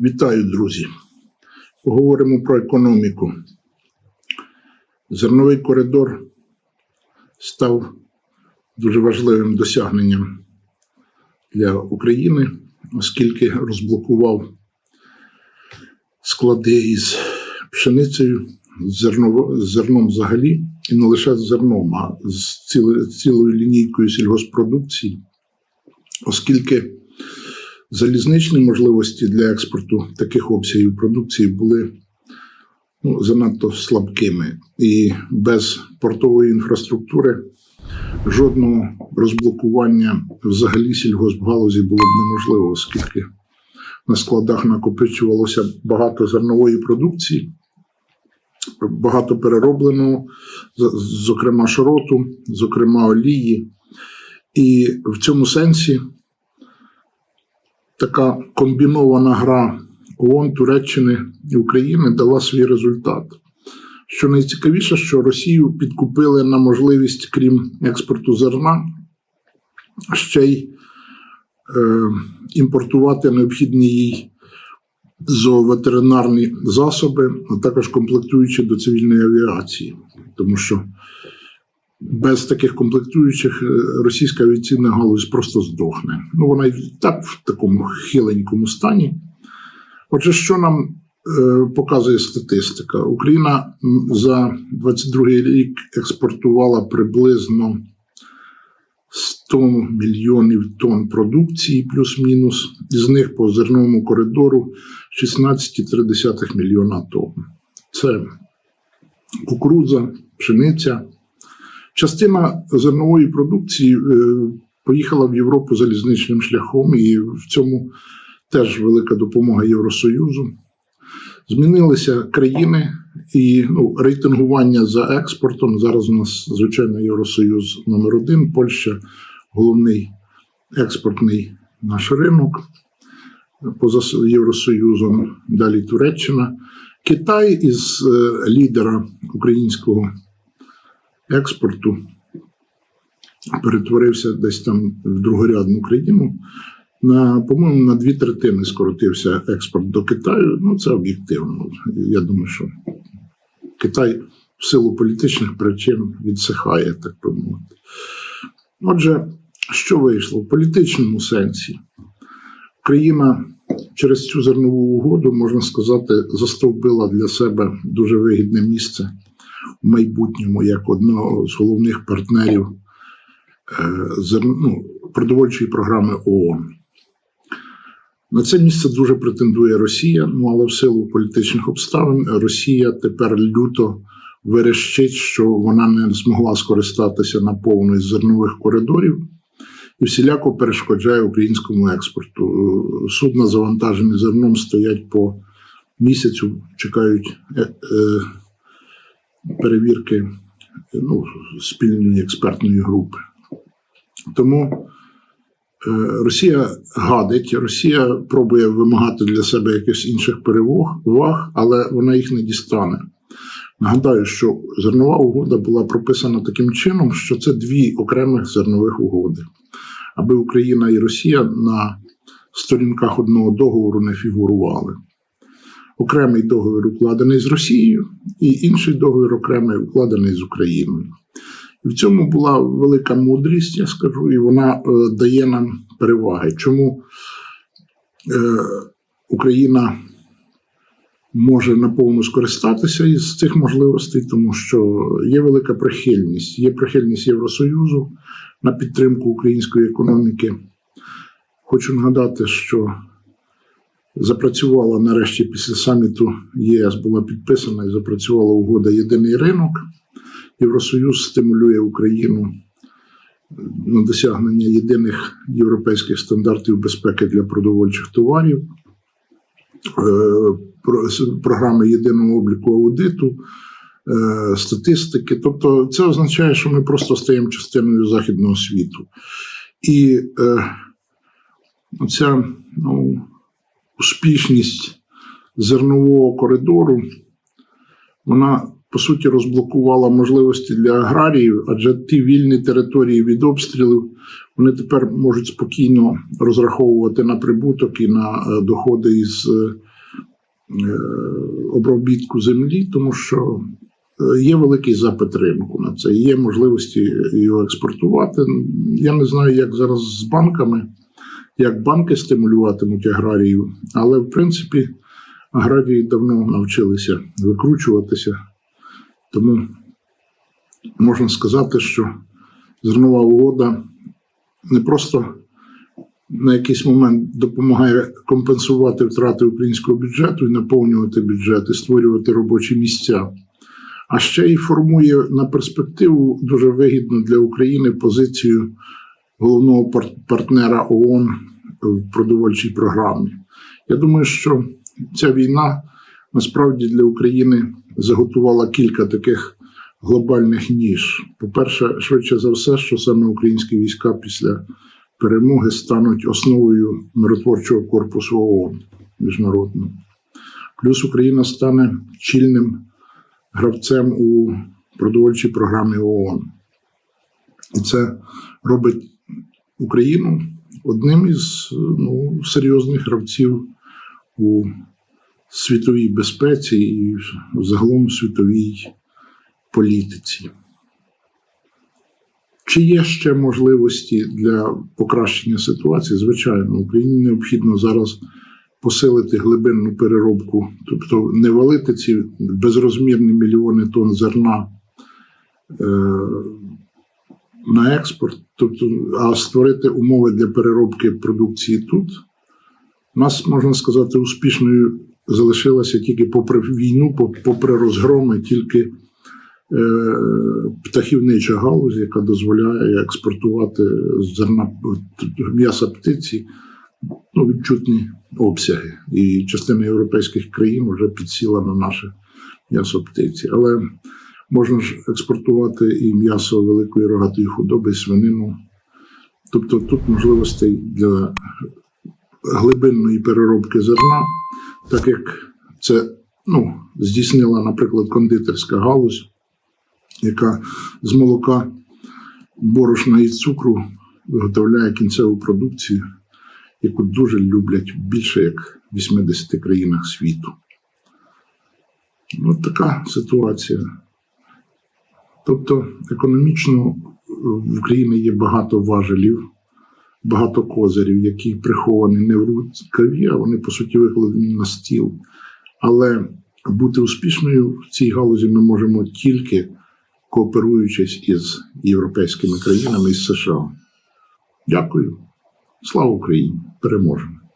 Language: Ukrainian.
Вітаю, друзі. Поговоримо про економіку. Зерновий коридор став дуже важливим досягненням для України, оскільки розблокував склади із пшеницею, з зерном взагалі, і не лише з зерном, а з цілою лінійкою сільгоспродукції, оскільки залізничні можливості для експорту таких обсягів продукції були ну, занадто слабкими. І без портової інфраструктури жодного розблокування взагалі сільгоспгалузі було б неможливо, оскільки на складах накопичувалося багато зернової продукції, багато переробленого, зокрема шроту, зокрема олії. І в цьому сенсі така комбінована гра ООН, Туреччини і України дала свій результат. Що найцікавіше, що Росію підкупили на можливість, крім експорту зерна, ще й е, імпортувати необхідні їй зооветеринарні засоби, а також комплектуючі до цивільної авіації, тому що без таких комплектуючих е, російська авіаційна галузь просто здохне. Ну, вона і так в такому хиленькому стані. Отже, що нам е, показує статистика? Україна за 22 рік експортувала приблизно 100 мільйонів тонн продукції, плюс-мінус, з них по зерновому коридору 16,3 мільйона тонн. Це кукурудза, пшениця. Частина зернової продукції е, поїхала в Європу залізничним шляхом, і в цьому теж велика допомога Євросоюзу. Змінилися країни і ну, рейтингування за експортом. Зараз у нас, звичайно, Євросоюз номер один, Польща головний експортний наш ринок поза Євросоюзом, далі Туреччина. Китай із е, лідера українського експорту перетворився десь там в другорядну країну. На, по-моєму, на дві третини скоротився експорт до Китаю. Ну, це об'єктивно. Я думаю, що Китай в силу політичних причин відсихає, так би мовити. Отже, що вийшло? В політичному сенсі Україна через цю зернову угоду, можна сказати, застовбила для себе дуже вигідне місце в майбутньому як одного з головних партнерів е, ну, продовольчої програми ООН. На це місце дуже претендує Росія, ну але в силу політичних обставин Росія тепер люто верещить, що вона не змогла скористатися наповну із зернових коридорів і всіляко перешкоджає українському експорту. Е, Судна, завантажені зерном, стоять по місяцю, чекають е, перевірки ну, спільної експертної групи. Тому е, Росія гадить, Росія пробує вимагати для себе якихось інших переваг, ваг, але вона їх не дістане. Нагадаю, що зернова угода була прописана таким чином, що це дві окремих зернових угоди, аби Україна і Росія на сторінках одного договору не фігурували. Окремий договір укладений з Росією, і інший договір окремий укладений з Україною. І в цьому була велика мудрість, я скажу, і вона е, дає нам переваги. Чому е, Україна може наповну скористатися із цих можливостей, тому що є велика прихильність, є прихильність Євросоюзу на підтримку української економіки. Хочу нагадати, що запрацювала нарешті після саміту ЄС була підписана і запрацювала угода Єдиний ринок. Євросоюз стимулює Україну на досягнення єдиних європейських стандартів безпеки для продовольчих товарів, е, програми єдиного обліку аудиту, е, статистики. Тобто, це означає, що ми просто стаємо частиною західного світу. І е, ця ну, успішність зернового коридору, вона по суті розблокувала можливості для аграріїв, адже ті вільні території від обстрілів вони тепер можуть спокійно розраховувати на прибуток і на е, доходи із е, е, обробітку землі, тому що є великий запит ринку на це, є можливості його експортувати. Я не знаю, як зараз з банками, як банки стимулюватимуть аграріїв, але в принципі аграрії давно навчилися викручуватися. Тому можна сказати, що зернова угода не просто на якийсь момент допомагає компенсувати втрати українського бюджету і наповнювати бюджет і створювати робочі місця, а ще й формує на перспективу дуже вигідну для України позицію головного партнера ООН в продовольчій програмі. Я думаю, що ця війна насправді для України заготувала кілька таких глобальних ніж. По-перше, швидше за все, що саме українські війська після перемоги стануть основою миротворчого корпусу ООН міжнародного. Плюс Україна стане чільним гравцем у продовольчій програмі ООН. І це робить Україну одним із ну, серйозних гравців у світовій безпеці і загалом світовій політиці. Чи є ще можливості для покращення ситуації? Звичайно, Україні необхідно зараз посилити глибинну переробку, тобто не валити ці безрозмірні мільйони тонн зерна е, на експорт, тобто, а створити умови для переробки продукції тут. У нас, можна сказати, успішною залишилася тільки попри війну, попри розгроми, тільки е, птахівнича галузь, яка дозволяє експортувати зерна м'яса птиці ну, відчутні обсяги. І частина європейських країн вже підсіла на наше м'ясо птиці. Але можна ж експортувати і м'ясо великої рогатої худоби, і свинину. Тобто тут можливостей для глибинної переробки зерна, так як це ну, здійснила, наприклад, кондитерська галузь, яка з молока, борошна і цукру виготовляє кінцеву продукцію, яку дуже люблять більше як в 80 країнах світу. От така ситуація. Тобто, економічно в Україні є багато важелів, багато козирів, які приховані не в рукаві, а вони, по суті, викладені на стіл. Але бути успішною в цій галузі ми можемо тільки кооперуючись із європейськими країнами із США. Дякую. Слава Україні! Переможемо!